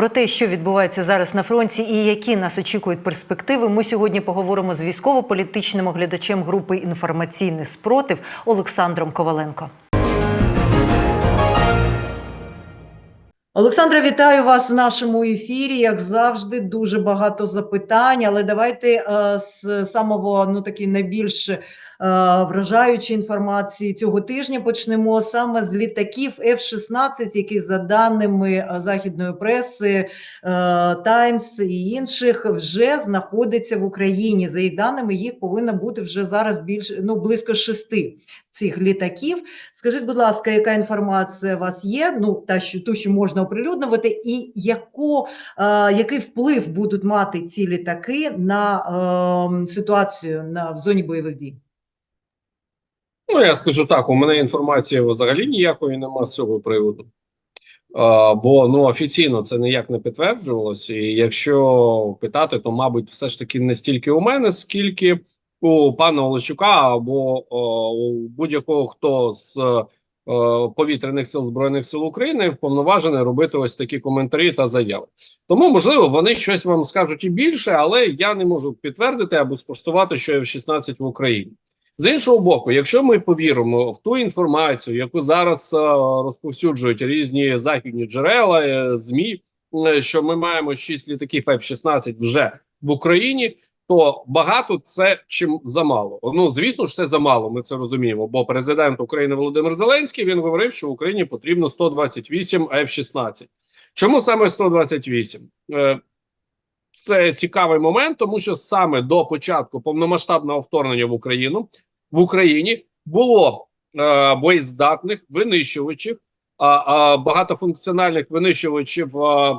Про те, що відбувається зараз на фронті і які нас очікують перспективи, ми сьогодні поговоримо з військово-політичним оглядачем групи інформаційний спротив Олександром Коваленко. Олександра, вітаю вас в нашому ефірі. Як завжди, дуже багато запитань. Але давайте е, з самого ну такі найбільш вражаючої інформації цього тижня почнемо саме з літаків F-16, які за даними е, західної преси Таймс і інших вже знаходяться в Україні. За їх даними, їх повинно бути вже зараз більше ну близько шести цих літаків. Скажіть, будь ласка, яка інформація у вас є? Ну та що ту, що можна оприлюднювати, і яку, е, який вплив будуть мати ці літаки на е, ситуацію на в зоні бойових дій? Ну, я скажу так: у мене інформації взагалі ніякої нема з цього приводу. А, бо ну офіційно це ніяк не підтверджувалося. І якщо питати, то мабуть, все ж таки не стільки у мене, скільки у пана Олещука або о, у будь-якого хто з о, повітряних сил збройних сил України вповноважений робити ось такі коментарі та заяви. Тому можливо вони щось вам скажуть і більше, але я не можу підтвердити або спростувати, що F-16 в Україні. З іншого боку, якщо ми повіримо в ту інформацію, яку зараз е, розповсюджують різні західні джерела, е, змі, е, що ми маємо 6 літаків F-16 вже в Україні, то багато це чим замало. Ну звісно ж, це замало. Ми це розуміємо. Бо президент України Володимир Зеленський він говорив, що Україні потрібно 128 F-16. Чому саме 128? Е, це цікавий момент, тому що саме до початку повномасштабного вторгнення в Україну в Україні було е, боєздатних винищувачів, а, а, багатофункціональних винищувачів е,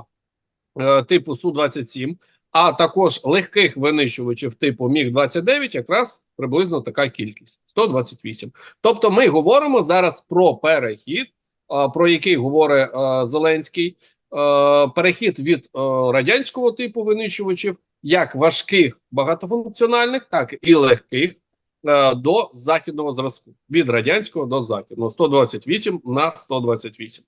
е, типу Су-27, а також легких винищувачів типу Міг-29, якраз приблизно така кількість 128. Тобто, ми говоримо зараз про перехід, е, про який говорить е, Зеленський. Е, перехід від е, радянського типу винищувачів, як важких багатофункціональних, так і легких е, до західного зразку. Від радянського до західного 128 на 128.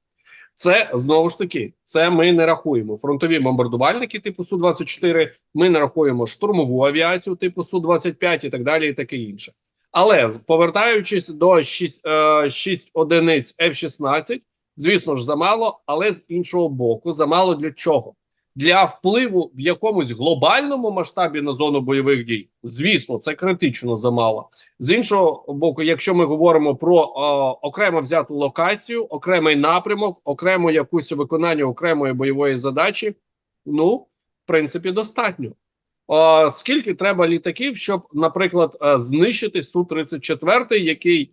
Це знову ж таки, це ми не рахуємо фронтові бомбардувальники типу Су 24 Ми не рахуємо штурмову авіацію типу Су 25 і так далі, і таке інше. Але повертаючись до 6, е, 6 одиниць F-16, Звісно ж, замало, але з іншого боку, замало для чого? Для впливу в якомусь глобальному масштабі на зону бойових дій. Звісно, це критично замало. З іншого боку, якщо ми говоримо про е, окремо взяту локацію, окремий напрямок, окремо якусь виконання окремої бойової задачі, ну, в принципі, достатньо. Е, скільки треба літаків, щоб, наприклад, е, знищити су 34 який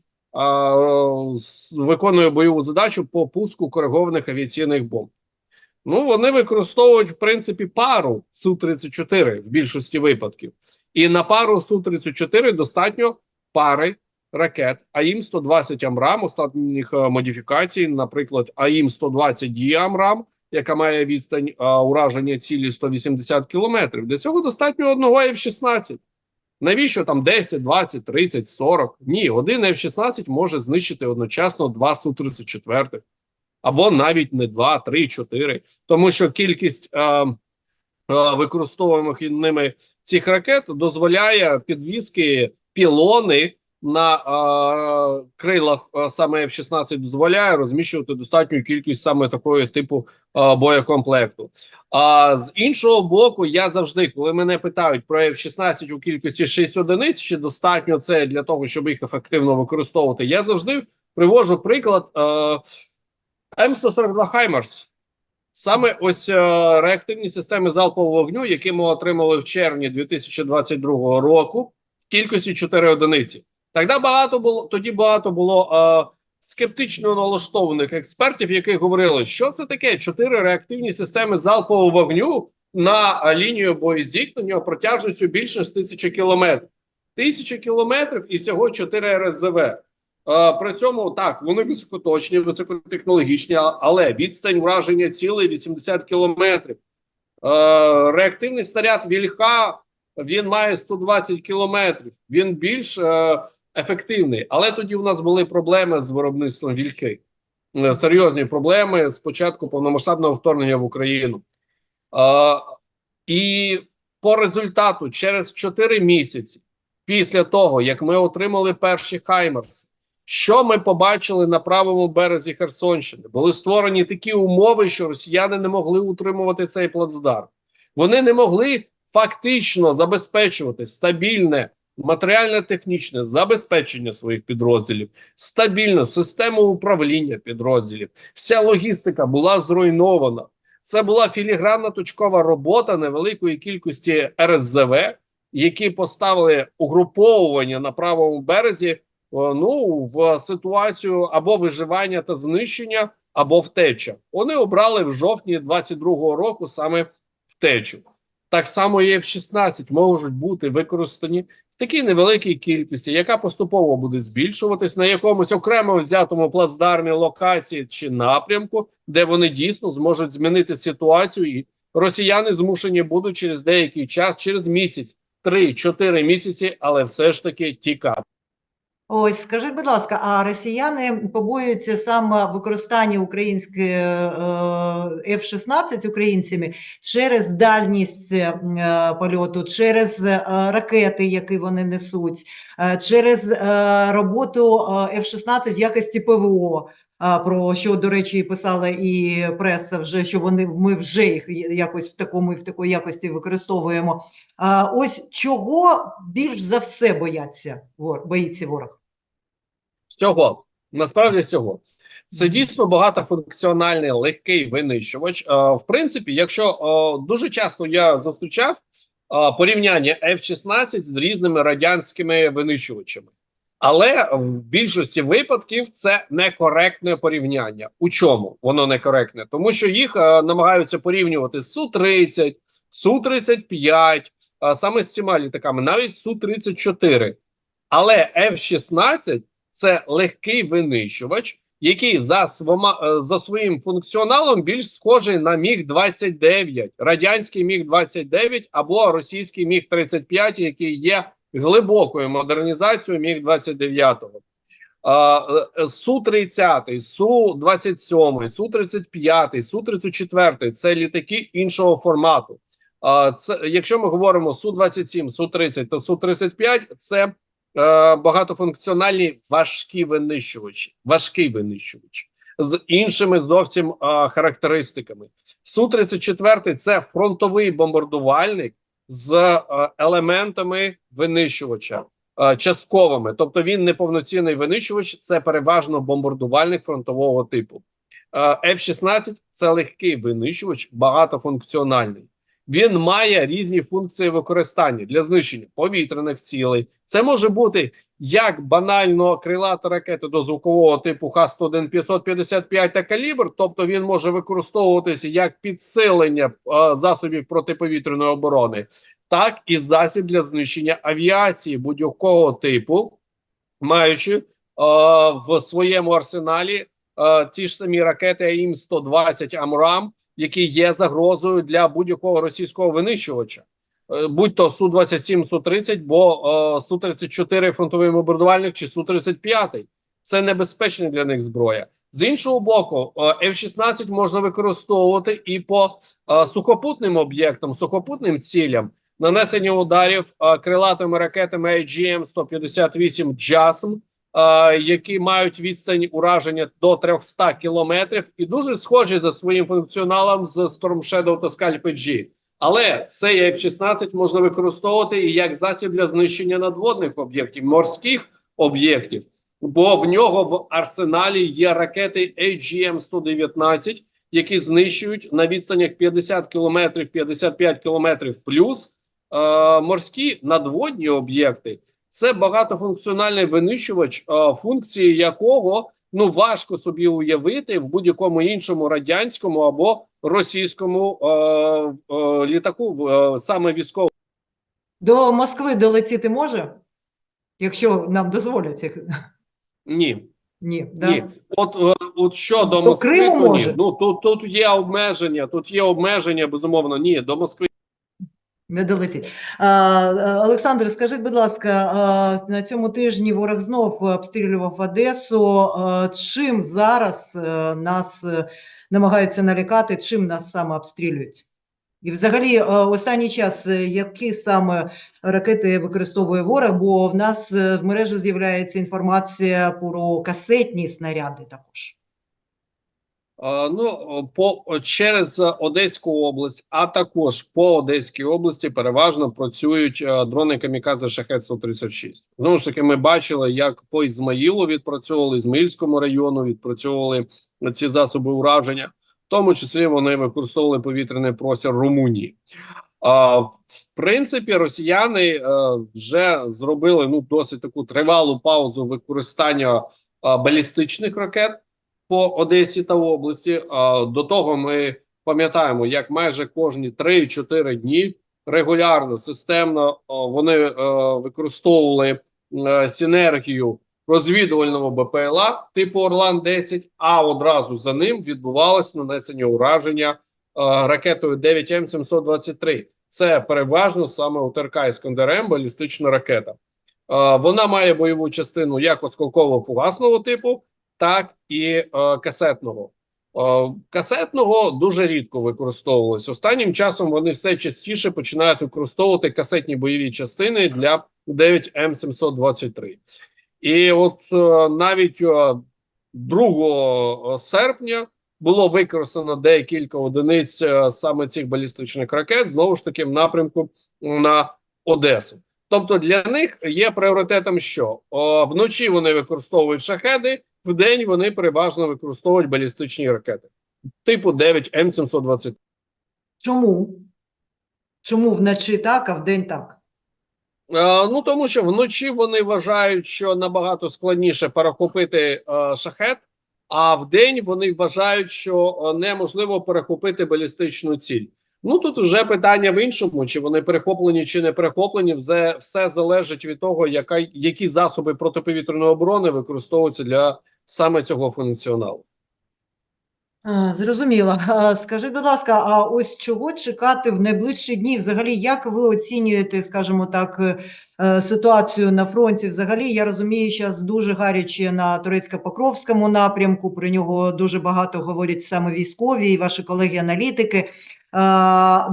виконує бойову задачу по пуску коригованих авіаційних бомб. Ну, вони використовують, в принципі, пару Су-34 в більшості випадків. І на пару Су-34 достатньо пари ракет АІМ-120 Амрам, останніх модифікацій, наприклад, АІМ-120 Діамрам, яка має відстань а, ураження цілі 180 кілометрів. Для цього достатньо одного F-16. Навіщо там 10, 20, 30, 40? Ні, один F-16 може знищити одночасно два Су-34. Або навіть не два, три, чотири. Тому що кількість е, е, використовуємих ними цих ракет дозволяє підвіски пілони на е, крилах саме F-16 дозволяє розміщувати достатню кількість саме такої типу е, боєкомплекту. А з іншого боку, я завжди, коли мене питають про F-16 у кількості 6 одиниць, чи достатньо це для того, щоб їх ефективно використовувати, я завжди привожу приклад е, М142 Хаймерс. Саме ось е, реактивні системи залпового вогню, які ми отримали в червні 2022 року, в кількості 4 одиниці. Тоді багато було тоді багато було е, скептично налаштованих експертів, які говорили, що це таке чотири реактивні системи залпового вогню на лінію боєзіткнення протяжністю більше ніж тисячі кілометрів. Тисяча кілометрів і всього 4 РСЗВ. Е, при цьому так вони високоточні, високотехнологічні, але відстань враження цілий 80 кілометрів. Е, реактивний снаряд Вільха він має 120 кілометрів. Він більш е, ефективний. Але тоді у нас були проблеми з виробництвом вільхи. Серйозні проблеми з початку повномасштабного вторгнення в Україну. Е, і по результату, через 4 місяці, після того, як ми отримали перші Хаймерси, що ми побачили на правому березі Херсонщини? Були створені такі умови, що росіяни не могли утримувати цей плацдарм. Вони не могли фактично забезпечувати стабільне матеріально-технічне забезпечення своїх підрозділів, стабільну систему управління підрозділів. Вся логістика була зруйнована. Це була філігранна точкова робота невеликої кількості РСЗВ, які поставили угруповування на правому березі ну, в ситуацію або виживання та знищення, або втеча. Вони обрали в жовтні 22-го року саме втечу. Так само і F-16 можуть бути використані в такій невеликій кількості, яка поступово буде збільшуватись на якомусь окремо взятому плацдармі локації чи напрямку, де вони дійсно зможуть змінити ситуацію, і росіяни змушені будуть через деякий час, через місяць, 3-4 місяці, але все ж таки тікати. Ось, скажіть, будь ласка, а росіяни побоюються саме використання української е, F-16 українцями через дальність е, польоту, через е, ракети, які вони несуть, е, через е, роботу е, F-16 в якості ПВО. Про що, до речі, писала і преса вже, що вони ми вже їх якось в такому і в такої якості використовуємо. Ось чого більш за все бояться боїться ворог? Всього насправді всього. Це дійсно багатофункціональний легкий винищувач. Е, В принципі, якщо е, дуже часто я зустрічав е, порівняння F-16 з різними радянськими винищувачами, але в більшості випадків це некоректне порівняння. У чому воно некоректне? Тому що їх е, намагаються порівнювати з Су-30, Су-35, е, саме з цими літаками, навіть Су-34. Але F-16 це легкий винищувач, який за свома е, за своїм функціоналом більш схожий на Міг 29 радянський Міг 29 або російський Міг 35 який є глибокою модернізацією Міг 29 су 30 су 27 су 35 су 34 це літаки іншого формату. Це якщо ми говоримо су 27 су 30 то су 35 це е, багатофункціональні важкі винищувачі, важкий винищувач з іншими зовсім е, характеристиками. Су 34 це фронтовий бомбардувальник з е, елементами винищувача е, частковими, тобто він не повноцінний винищувач, це переважно бомбардувальник фронтового типу. Е, F-16 це легкий винищувач, багатофункціональний. Він має різні функції використання для знищення повітряних цілей. Це може бути як банально крилата ракети до звукового типу Х-101 555 та калібр, тобто він може використовуватися як підсилення е, засобів протиповітряної оборони, так і засіб для знищення авіації будь-якого типу, маючи е, в своєму арсеналі е, ті ж самі ракети АІМ-120 Амрам, які є загрозою для будь-якого російського винищувача, Е, будь то Су 27 Су 30 бо е, Су 34 фронтовий бомбардувальник чи Су 35 Це небезпечна для них зброя. З іншого боку, е, F-16 можна використовувати і по е, сухопутним об'єктам, сухопутним цілям, нанесення ударів е, крилатими ракетами AGM-158 JASM, е, які мають відстань ураження до 300 кілометрів, і дуже схожі за своїм функціоналом з Storm Shadow та Scalp G. Але цей F-16 можна використовувати і як засіб для знищення надводних об'єктів, морських об'єктів, бо в нього в арсеналі є ракети AGM-119, які знищують на відстанях 50 кілометрів, 55 кілометрів плюс е, морські надводні об'єкти. Це багатофункціональний винищувач, е, функції якого ну важко собі уявити в будь-якому іншому радянському або російському е, е, літаку, е, саме військовому. До Москви долетіти може? Якщо нам дозволять. Ні, Ні, да? ні. От, е, от щодо До Москви, Криму може? Ну тут, тут є обмеження, тут є обмеження, безумовно. Ні, до Москви. Не долетіть. А, а, Олександр, скажіть, будь ласка, на цьому тижні ворог знов обстрілював Одесу. Чим зараз е, нас е, намагаються налякати, чим нас саме обстрілюють? І взагалі, е, останній час, е, які саме ракети використовує ворог, бо в нас е, в мережі з'являється інформація про касетні снаряди також. Е, Ну, по через Одеську область, а також по Одеській області переважно працюють е, дрони камікадзе Шахет 136 Знову ж таки, ми бачили, як по Ізмаїлу відпрацьовували, Ізмаїльському району відпрацьовували ці засоби ураження, в тому числі вони використовували повітряний простір Румунії. А, в принципі, росіяни е, вже зробили ну досить таку тривалу паузу використання а, балістичних ракет по Одесі та області. До того ми пам'ятаємо, як майже кожні 3-4 дні регулярно, системно вони е, використовували е, синергію розвідувального БПЛА типу Орлан 10 а одразу за ним відбувалось нанесення ураження е, ракетою 9М 723. Це переважно саме УТРК Іскандер-М балістична ракета. Вона має бойову частину як осколково-фугасного типу, так і е, касетного. Е, Касетного дуже рідко використовувалось. Останнім часом вони все частіше починають використовувати касетні бойові частини для 9М723. І от е, навіть е, 2 серпня було використано декілька одиниць е, саме цих балістичних ракет, знову ж таки, в напрямку на Одесу. Тобто для них є пріоритетом, що О, вночі вони використовують шахеди, вдень вони переважно використовують балістичні ракети типу 9М720. Чому? Чому вночі так, а вдень так? Е, ну тому що вночі вони вважають, що набагато складніше перехопити е, шахет, а вдень вони вважають, що е, неможливо перехопити балістичну ціль. Ну тут вже питання в іншому: чи вони перехоплені, чи не перехоплені, все, все залежить від того, яка які засоби протиповітряної оборони використовуються для саме цього функціоналу. Зрозуміло. Скажи, будь ласка, а ось чого чекати в найближчі дні? Взагалі, як ви оцінюєте, скажімо так, е, е, ситуацію на фронті? Взагалі, я розумію, зараз дуже гаряче на Турецько-Покровському напрямку. Про нього дуже багато говорять саме військові і ваші колеги-аналітики.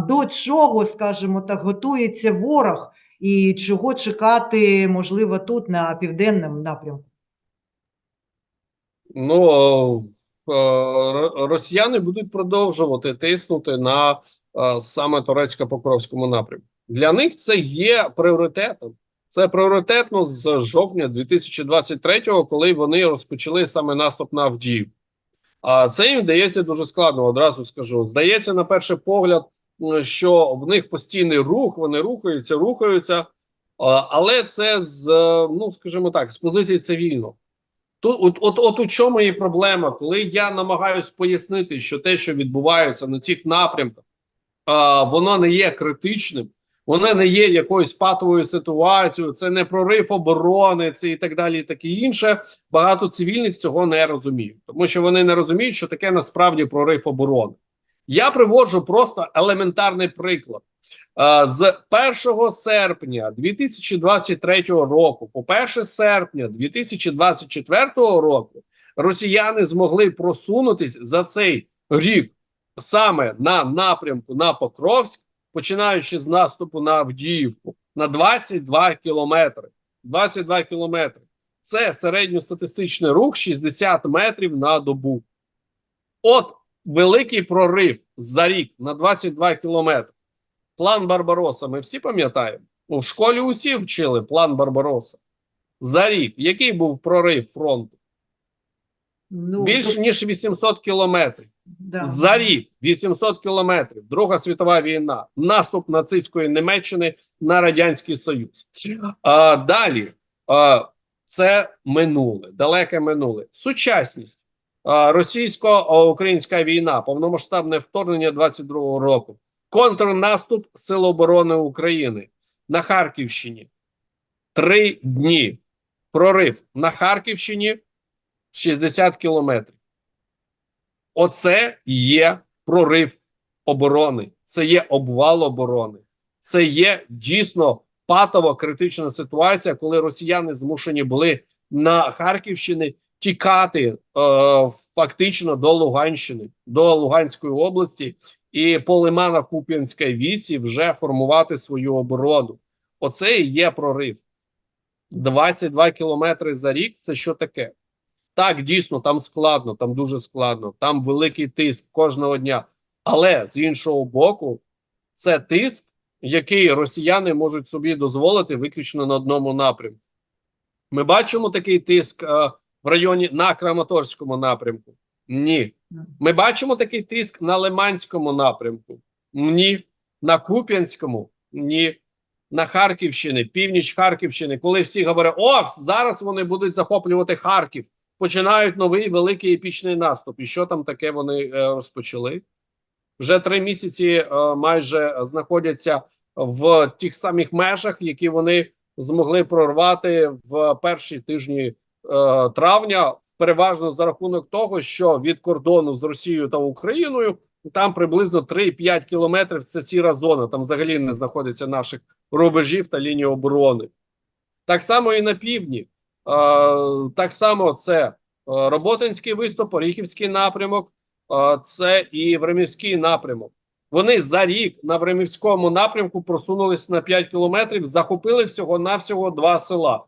До чого, скажімо так, готується ворог і чого чекати, можливо, тут на південному напрямку? Ну росіяни будуть продовжувати тиснути на е, саме турецько-покровському напрямку. Для них це є пріоритетом. Це пріоритетно з жовтня 2023-го, коли вони розпочали саме наступ на Авдіїв. А це їм вдається дуже складно. Одразу скажу. Здається, на перший погляд, що в них постійний рух, вони рухаються, рухаються, але це з е, ну скажімо так, з позиції цивільного. Тут, от, от, от у чому є проблема, коли я намагаюсь пояснити, що те, що відбувається на цих напрямках, а, воно не є критичним, воно не є якоюсь патовою ситуацією, це не прорив оборони, це і так далі, і таке інше. Багато цивільних цього не розуміють, тому що вони не розуміють, що таке насправді прорив оборони. Я приводжу просто елементарний приклад. Е, З 1 серпня 2023 року, по 1 серпня 2024 року, росіяни змогли просунутись за цей рік саме на напрямку на Покровськ, починаючи з наступу на Авдіївку, на 22 кілометри. 22 кілометри. Це середньостатистичний рух 60 метрів на добу. От великий прорив за рік на 22 кілометри. План Барбароса ми всі пам'ятаємо. Ну, в школі усі вчили план Барбароса. За рік. Який був прорив фронту? Ну, Більше тут- ніж 800 кілометрів. да. За рік 800 кілометрів. Друга світова війна. Наступ нацистської Німеччини на Радянський Союз. А, далі а, це минуле, далеке минуле. Сучасність. Російсько-українська війна, повномасштабне вторгнення 22-го року. Контрнаступ Сил оборони України на Харківщині. Три дні. Прорив на Харківщині 60 кілометрів. Оце є прорив оборони, це є обвал оборони, це є дійсно патова критична ситуація, коли росіяни змушені були на Харківщині тікати е, фактично до Луганщини, до Луганської області, і по лиманах Куп'янської вісі вже формувати свою оборону. Оце і є прорив. 22 кілометри за рік це що таке? Так, дійсно, там складно, там дуже складно, там великий тиск кожного дня. Але з іншого боку, це тиск, який росіяни можуть собі дозволити виключно на одному напрямку. Ми бачимо такий тиск е, в районі на Краматорському напрямку. Ні. Ми бачимо такий тиск на Лиманському напрямку. Ні. На Куп'янському. Ні. На Харківщині, північ Харківщини, коли всі говорять, о, зараз вони будуть захоплювати Харків, починають новий великий епічний наступ. І що там таке вони е, розпочали? Вже три місяці е, майже знаходяться в тих самих межах, які вони змогли прорвати в перші тижні травня, переважно за рахунок того, що від кордону з Росією та Україною там приблизно 3-5 кілометрів це сіра зона. Там взагалі не знаходиться наших рубежів та лінії оборони. Так само і на півдні. Е, так само це е, Роботинський виступ, Оріхівський напрямок, е, це і Времівський напрямок. Вони за рік на Времівському напрямку просунулись на 5 кілометрів, захопили всього-навсього два села: е,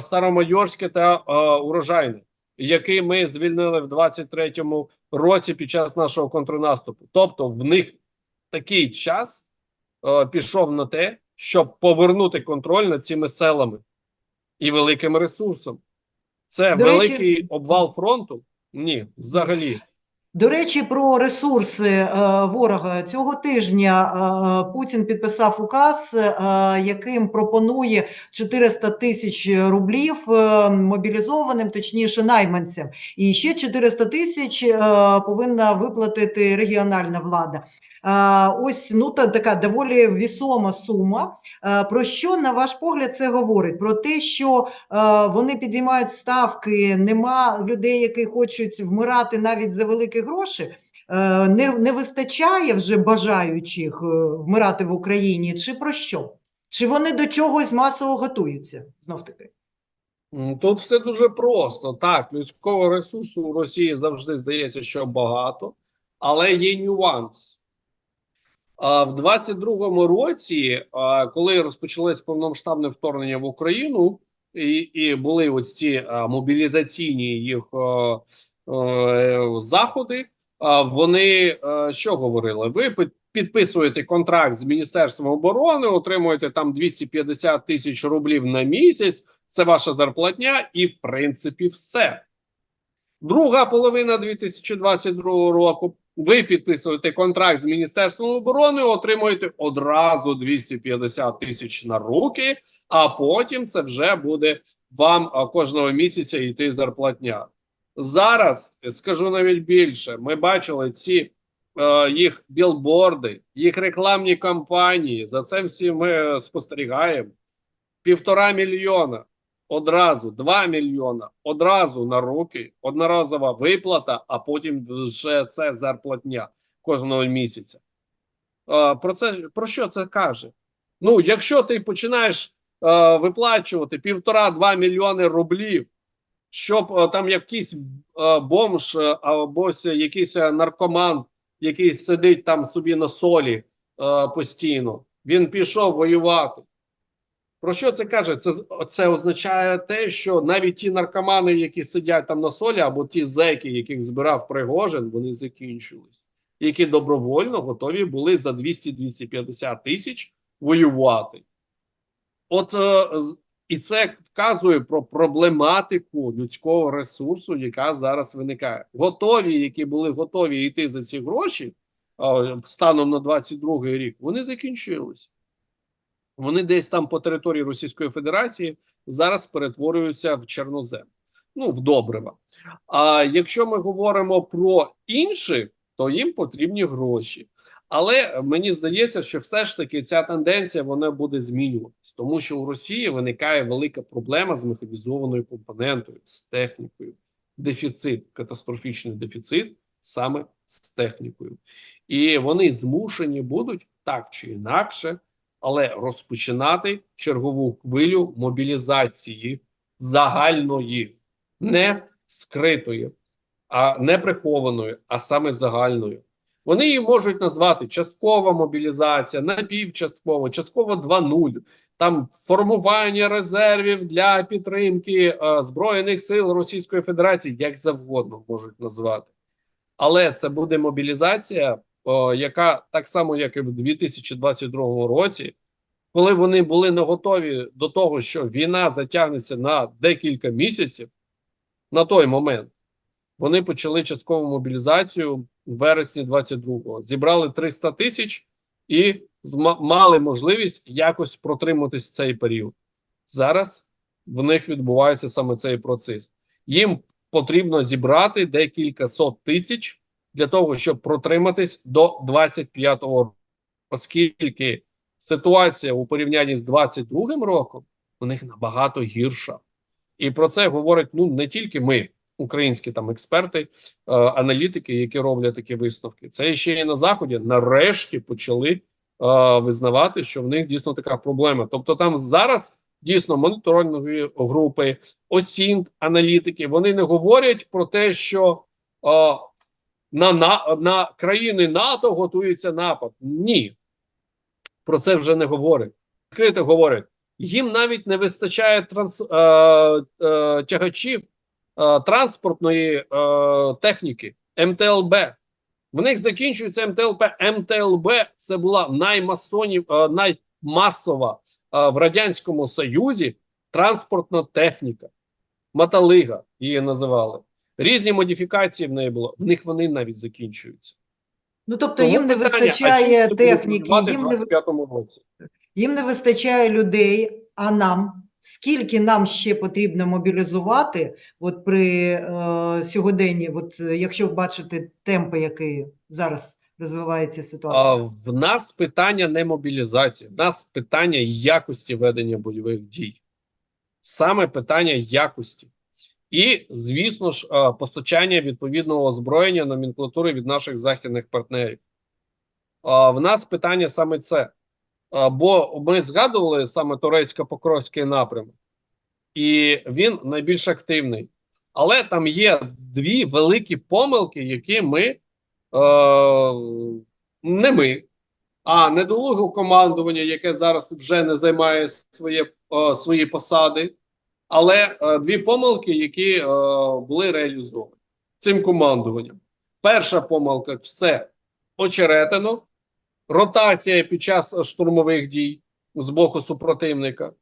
Старомайорське та е, Урожайне, які ми звільнили в 23-му році під час нашого контрнаступу. Тобто, в них такий час е, пішов на те, щоб повернути контроль над цими селами і великим ресурсом. Це До речі- великий обвал фронту? Ні, взагалі. До речі, про ресурси е, ворога цього тижня е, Путін підписав указ, е, яким пропонує 400 тисяч рублів мобілізованим, точніше найманцям, і ще 400 тисяч повинна виплатити регіональна влада. Ось ну та така доволі вісома сума. Про що, на ваш погляд, це говорить? Про те, що вони підіймають ставки, нема людей, які хочуть вмирати навіть за великі гроші. Е, Не, не вистачає вже бажаючих е, вмирати в Україні, чи про що? Чи вони до чогось масово готуються? Знов таки. Тут все дуже просто. Так, людського ресурсу у Росії завжди здається, що багато, але є нюанс. В 22-му році, коли розпочалось повномасштабне вторгнення в Україну, і, і були ось ці мобілізаційні їх заходи, а, вони що говорили? Ви підписуєте контракт з Міністерством оборони, отримуєте там 250 тисяч рублів на місяць. Це ваша зарплатня, і в принципі все. Друга половина 2022 року. Ви підписуєте контракт з Міністерством оборони, отримуєте одразу 250 тисяч на руки, а потім це вже буде вам кожного місяця йти зарплатня. Зараз скажу навіть більше: ми бачили ці е, їх білборди, їх рекламні кампанії. За цим всім ми спостерігаємо. Півтора мільйона одразу, 2 мільйона одразу на руки, одноразова виплата, а потім вже це зарплатня кожного місяця. Е, Про це про що це каже? Ну, якщо ти починаєш е, виплачувати півтора-два мільйони рублів, щоб е, там якийсь е, бомж е, або якийсь наркоман, який сидить там собі на солі постійно, він пішов воювати. Про що це каже? Це, це означає те, що навіть ті наркомани, які сидять там на солі, або ті зеки, яких збирав Пригожин, вони закінчились, які добровольно готові були за 200-250 тисяч воювати. От і це вказує про проблематику людського ресурсу, яка зараз виникає. Готові, які були готові йти за ці гроші станом на 22 рік, вони закінчились. Вони десь там по території Російської Федерації зараз перетворюються в чорнозем, ну в добрива. А якщо ми говоримо про інших, то їм потрібні гроші. Але мені здається, що все ж таки ця тенденція вона буде змінюватися, тому що у Росії виникає велика проблема з механізованою компонентою, з технікою. Дефіцит, катастрофічний дефіцит саме з технікою. І вони змушені будуть так чи інакше але розпочинати чергову хвилю мобілізації загальної, не скритої, а не прихованої, а саме загальної. Вони її можуть назвати часткова мобілізація, напівчасткова, частково 2.0, там формування резервів для підтримки е, Збройних сил Російської Федерації, як завгодно можуть назвати. Але це буде мобілізація, о, яка так само, як і в 2022 році, коли вони були не готові до того, що війна затягнеться на декілька місяців, на той момент вони почали часткову мобілізацію вересні 22-го. Зібрали 300 тисяч і мали можливість якось протриматись цей період. Зараз в них відбувається саме цей процес. Їм потрібно зібрати декілька сот тисяч для того, щоб протриматись до 25-го року, оскільки ситуація у порівнянні з 22-м роком у них набагато гірша. І про це говорять ну не тільки ми, українські там експерти, е, аналітики, які роблять такі висновки. Це ще і на заході. Нарешті почали е, визнавати, що в них дійсно така проблема. Тобто, там зараз дійсно моніторингові групи, осінт, аналітики, вони не говорять про те, що е, на, на, на країни НАТО готується напад. Ні, про це вже не говорять. Відкрито говорять. Їм навіть не вистачає транс, е, е, тягачів транспортної е, техніки МТЛБ. В них закінчується МТЛП. МТЛБ це була наймасонів, е, наймасова е, в Радянському Союзі транспортна техніка. Маталига її називали. Різні модифікації в неї було. В них вони навіть закінчуються. Ну, тобто Тому їм не питання, вистачає техніки, їм не, їм не вистачає людей, а нам? Скільки нам ще потрібно мобілізувати от при е, сьогоденні, от, е, якщо бачите темпи, які зараз розвивається ситуація? в нас питання не мобілізації, в нас питання якості ведення бойових дій. Саме питання якості. І, звісно ж, постачання відповідного озброєння номенклатури від наших західних партнерів. В нас питання саме це. Бо ми згадували саме турецько-покровський напрямок, і він найбільш активний. Але там є дві великі помилки, які ми е, не ми, а недолуге командування, яке зараз вже не займає своє, е, свої посади, але е, дві помилки, які е, були реалізовані цим командуванням. Перша помилка це очеретино, ротація під час штурмових дій з боку супротивника.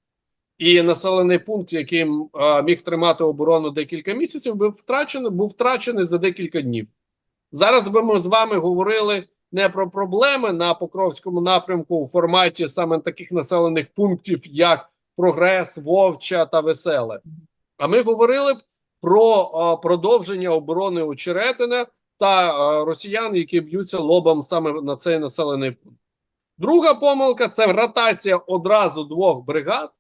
І населений пункт, який а, міг тримати оборону декілька місяців, був втрачений, був втрачений за декілька днів. Зараз би ми з вами говорили не про проблеми на Покровському напрямку у форматі саме таких населених пунктів, як Прогрес, Вовча та Веселе. А ми говорили б про а, продовження оборони Очеретина та росіян, які б'ються лобом саме на цей населений пункт. Друга помилка це ротація одразу двох бригад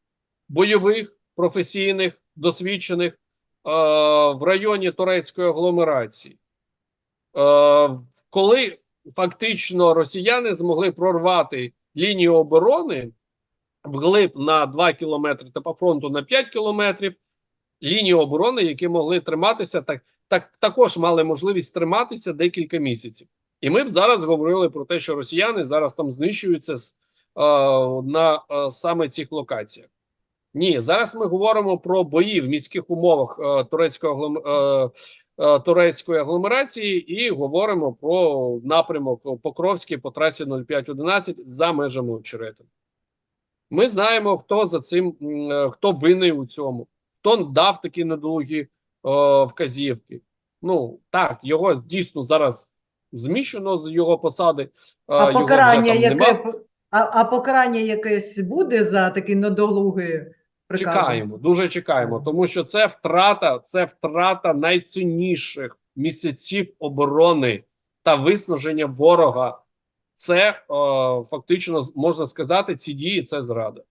бойових, професійних, досвідчених е, в районі турецької агломерації. Е, коли фактично росіяни змогли прорвати лінію оборони вглиб на 2 кілометри та по фронту на 5 кілометрів, лінії оборони, які могли триматися, так, так також мали можливість триматися декілька місяців. І ми б зараз говорили про те, що росіяни зараз там знищуються е, на е, саме цих локаціях. Ні, зараз ми говоримо про бої в міських умовах е, турецької, е, е, турецької агломерації і говоримо про напрямок Покровський по трасі 0511 за межами Очеретина. Ми знаємо, хто за цим, е, хто винний у цьому, хто дав такі недолугі вказівки. Ну так, його дійсно зараз зміщено з його посади. е, А його вже покарання, там яке, а, а покарання якесь буде за такі недолугі прикази? Чекаємо, дуже чекаємо, тому що це втрата, це втрата найцінніших місяців оборони та виснаження ворога. Це е, фактично можна сказати, ці дії це зрада.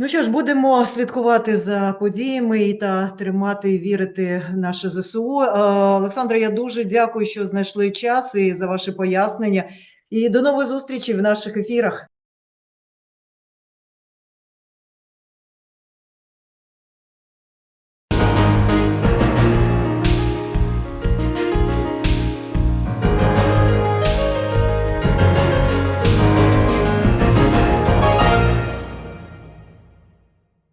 Ну що ж, будемо слідкувати за подіями і та тримати вірити наше ЗСУ. Е, Олександра, я дуже дякую, що знайшли час і за ваші пояснення. І до нової зустрічі в наших ефірах.